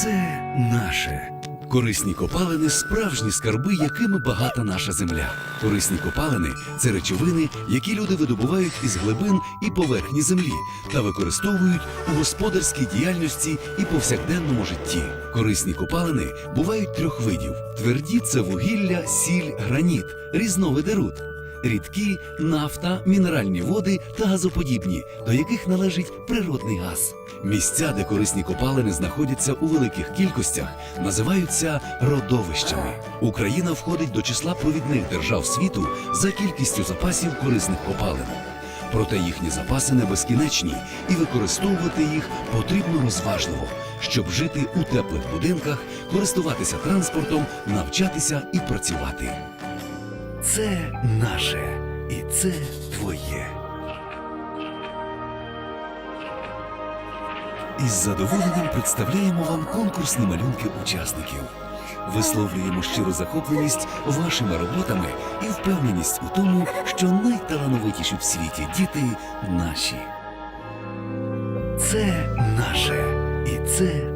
Це наше. Корисні копалини справжні скарби, якими багата наша земля. Корисні копалини це речовини, які люди видобувають із глибин і поверхні землі та використовують у господарській діяльності і повсякденному житті. Корисні копалини бувають трьох видів: тверді це вугілля, сіль, граніт, різновиди руд. Рідкі нафта, мінеральні води та газоподібні, до яких належить природний газ. Місця, де корисні копалини знаходяться у великих кількостях, називаються родовищами. Україна входить до числа провідних держав світу за кількістю запасів корисних копалин. Проте їхні запаси не безкінечні, і використовувати їх потрібно розважливо, щоб жити у теплих будинках, користуватися транспортом, навчатися і працювати. Це наше і це твоє. Із задоволенням представляємо вам конкурсні малюнки учасників. Висловлюємо щиру захопленість вашими роботами і впевненість у тому, що найталановитіші в світі діти наші. Це наше і це